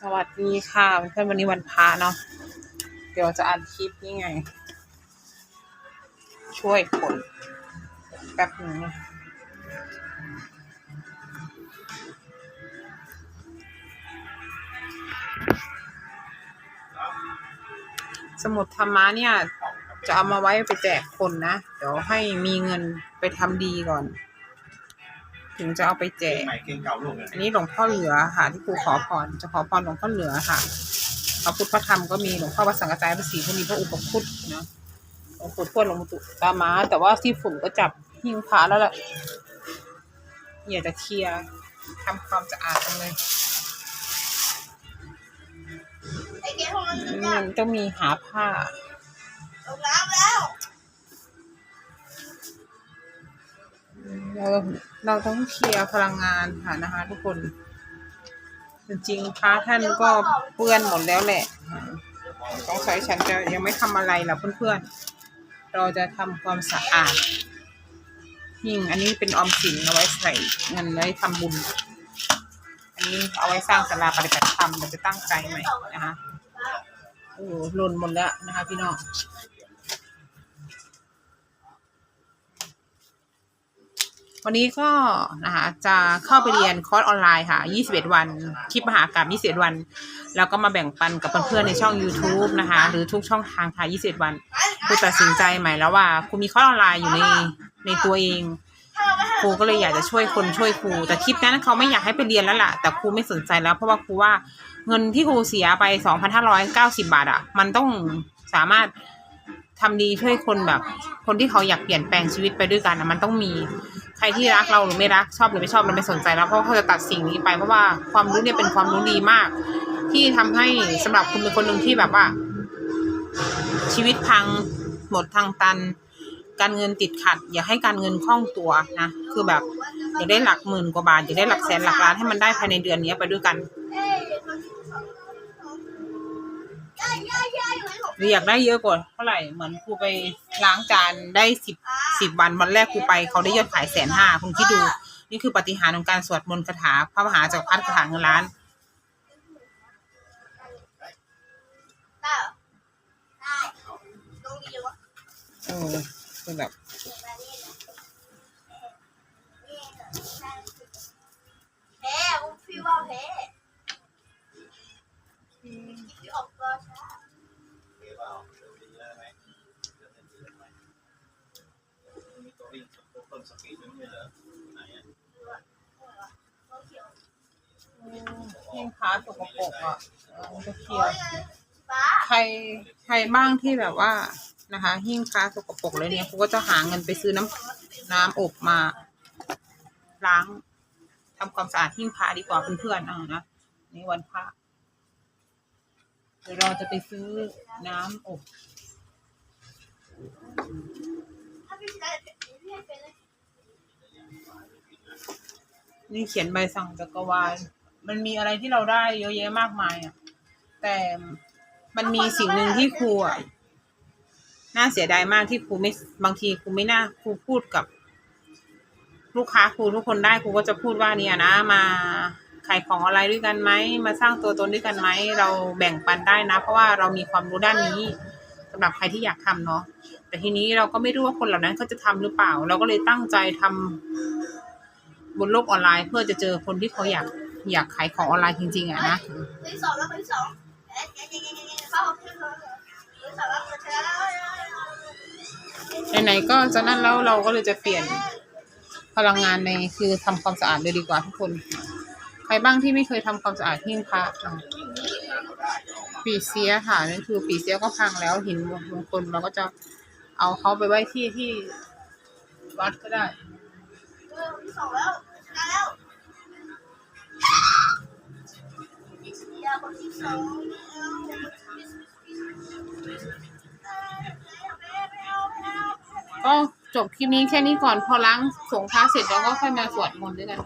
สวัสดีค่ะเพื่อนวันนี้วันพระเนาะเดี๋ยวจะอัดคลิปนี่ไง ช่วยคนแป๊บหนึงสมุดธรรมะเนี่ย จะเอามาไว้ไปแจกคนนะ เดี๋ยวให้มีเงินไปทำดีก่อน ถึงจะเอาไปแจกใหม่เก่งเก่าลูกเนี่ยอันนี้หลวงพ่อเหลือค่ะที่ครูขอพรจะขอพรหลวงพ่อเหลือค่ะพระพุทธพระธรรมก็มีหลวงพ่อพระสังฆจายพระศรีก็มีพระอุปคุตเนาะหลวงปู่ทวดหลวงปู่ตามา แต่ว่าที่ฝุ่นก็จับหิ้งพระแล้วแหละอยากจะเคลียร์ทำความสะอาดกันเลยไอ้เกมของมันมันต้องมีหาผ้า เราเราต้องเคลียร์พลังงานค่ะนะคะ ทุกคน จริงๆพระท่านก็เปื้อนหมดแล้วแหละ ต้องใช้ฉันจะยังไม่ทำอะไรหรอกเพื่อนๆ เราจะทำความสะอาดหิ่งอันนี้เป็นออมสินเอาไว้ใส่เงินไว้ทำบุญ อันนี้เอาไว้สร้างศาลาปฏิบัติธรรมเราจะตั้งใจใหม่นะคะโอ้โหหล่นหมดแล้วนะคะพี่น้อง วันนี้ก็นะคะจะเข้าไปเรียนคอร์สออนไลน์ค่ะ 21 วัน คลิปมหากรรม21 วัน แล้วก็มาแบ่งปันกับเพื่อนๆในช่อง YouTube นะคะ หรือทุกช่องทางค่ะ 21 วันครูตัดสินใจใหม่แล้วว่าครูมีคอร์สออนไลน์อยู่ในในตัวเองครูก็เลยอยากจะช่วยคนช่วยครู แต่คลิปนั้นเขาไม่อยากให้ไปเรียนแล้วล่ะ แต่ครูไม่สนใจแล้วเพราะว่าครูว่าเงินที่ครูเสียไป 2,590 บาทอะ มันต้องสามารถทำดีช่วยคนแบบ คนที่เขาอยากเปลี่ยนแปลงชีวิตไปด้วยกันนะมันต้องมี ใครที่รักเราหรือไม่รักชอบหรือไม่ชอบเราไม่สนใจแล้วเพราะเขาจะตัดสิ่งนี้ไปเพราะว่าความรู้เนี่ยเป็นความรู้ดีมาก ที่ทำให้สำหรับคุณเป็นคนหนึ่งที่แบบว่า ชีวิตพังหมดทางตัน การเงินติดขัด อย่าให้การเงินคล่องตัวนะคือแบบอยากได้หลักหมื่นกว่าบาทอยากได้หลักแสนหลักล้านให้มันได้ภายในเดือนนี้ไปด้วยกัน หรืออยากได้เยอะกว่าเท่าไหร่เหมือนครูไปล้างจานได้สิบสิบวันวันแรกครูไปเขาได้ยอดขายแสนห้าคุณคิดดู นี่คือปฏิหารของการสวดมนต์คาถาพระมหาจักรพรรดิคาถาเงินล้านได้เหรอได้ลงดีเลยวะเออคือแบบ มีตัววิ่งตัวต้นสปีดไม่ใช่เหรอไหนอะเขาเขียวหิ้งพระสกปรกอะเออมันจะเคลียร์ป้าใครใครบ้างที่แบบว่านะคะหิ้งพระสกปรกเลยเนี่ยครูก็จะหาเงินไปซื้อน้ำน้ำอบมา ล้างทำความสะอาดหิ้งพระดีกว่าเพื่อนๆเอานะนี่วันพระเดี๋ยวเราจะไปซื้อน้ำอบถ้าพี่ช นะพี่ให้เป็นเลยนี่เขียนใบสั่งจักรวาล มันมีอะไรที่เราได้เยอะแยะมากมายอะ แต่มันมีสิ่งหนึ่งที่ครูอะน่าเสียดายมากที่ครูไม่บางทีครูไม่น่าครูพูดกับ ลูกค้าครูทุกคนได้ครูก็จะพูดว่าเนี่ยนะ มาขายของอะไรด้วยกันไหมมาสร้างตัวตนด้วยกันไหมเราแบ่งปันได้นะ เพราะว่าเรามีความรู้ด้านนี้สำหรับใครที่อยากทำเนาะ แต่ทีนี้เราก็ไม่รู้ว่าคนเหล่านั้นเขาจะทำหรือเปล่า เราก็เลยตั้งใจทำบนโลกออนไลน์เพื่อจะเจอคนที่เขาอยากอยากขายของออนไลน์จริงๆอะนะสองแล้วคนสองเอ๊ะนะไหนๆก็จะนั่นแล้วเราก็เลยจะเปลี่ยนพลังงานในคือทำความสะอาดเลยดีกว่าทุกคน ใครบ้างที่ไม่เคยทำความสะอาดหิ้งพระอะปีเสียค่ะนั่นคือปีเสียก็พังแล้วหินมงคลเราก็จะ เอาเขาไปไว้ที่ที่วัดก็ได้เออที่สองแล้วชนะแล้วยาคนที่สองก็จบคลิปนี้แค่นี้ก่อนพอล้างสงฆ์พระเสร็จเราก็ค่อยมาสวดมนต์ด้วยกัน